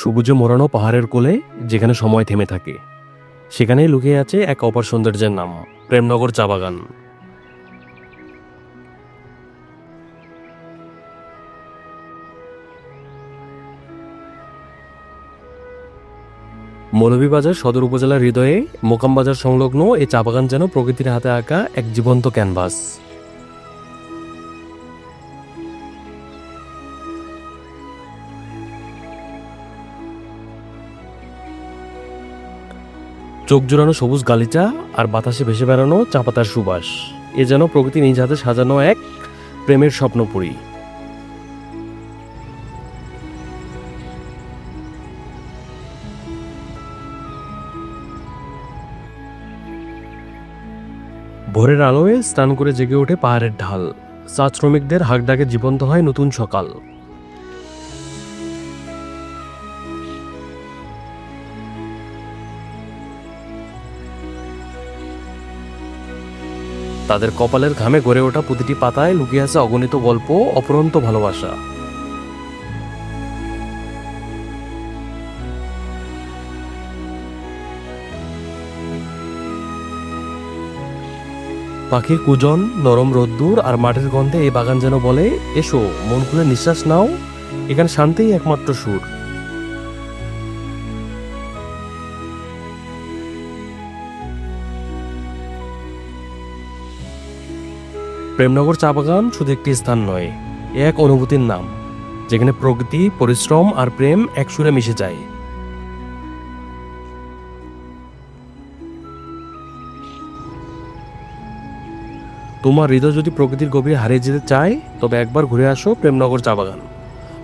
সবুজে মোড়ানো পাহাড়ের কোলে, যেখানে সময় থেমে থাকে। সেখানেই লুকিয়ে আছে এক অপার সৌন্দর্যের নাম, প্রেমনগর চা বাগান। মৌলভীবাজার সদর উপজেলার হৃদয়ে মোকামবাজার সংলগ্ন এই চা বাগান যেন প্রকৃতির হাতে আঁকা এক জীবন্ত ক্যানভাস। চোখ জোড়ানো সবুজ গালিচা আর বাতাসে ভেসে বেড়ানো চা পাতার সুবাস। এ যেন প্রকৃতি নিজ হাতে সাজানো এক প্রেমের স্বপ্নপুরী। ভোরের আলোয় স্নান করে জেগে ওঠে পাহাড়ের ঢাল। চা শ্রমিকদের হাক ডাকে জীবন্ত হয় নতুন সকাল। তাদের কপালের ঘামে গড়ে ওঠা প্রতিটি পাতায় লুকিয়ে আছে অগণিত গল্প, অপরন্ত ভালোবাসা। পাখির কুজন, নরম রোদ্দুর আর মাটির গন্ধে এই বাগান যেন বলে, এসো, মন খুলে নিঃশ্বাস নাও। এখানে শান্তিই একমাত্র সুর। প্রেমনগর চা বাগান শুধু একটি স্থান নয় এক অনুভূতির নাম, যেখানে প্রকৃতি, পরিশ্রম আর প্রেম এক সুরে মিশে যায়। তোমার হৃদয় যদি প্রকৃতির গভীরে হারিয়ে যেতে চায়, তবে একবার ঘুরে আসো প্রেমনগর চা বাগান,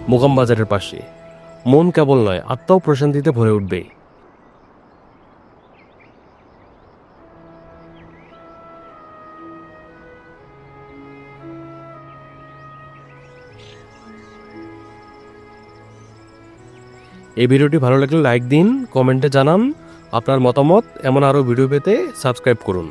মোকাম বাজারের পাশে। মন কেবল নয়, আত্মাও প্রশান্তিতে ভরে উঠবে। এই ভিডিওটি ভালো লাগলে লাইক দিন, কমেন্টে জানান। আপনার মতামত, এমন আরও ভিডিও পেতে সাবস্ক্রাইব করুন।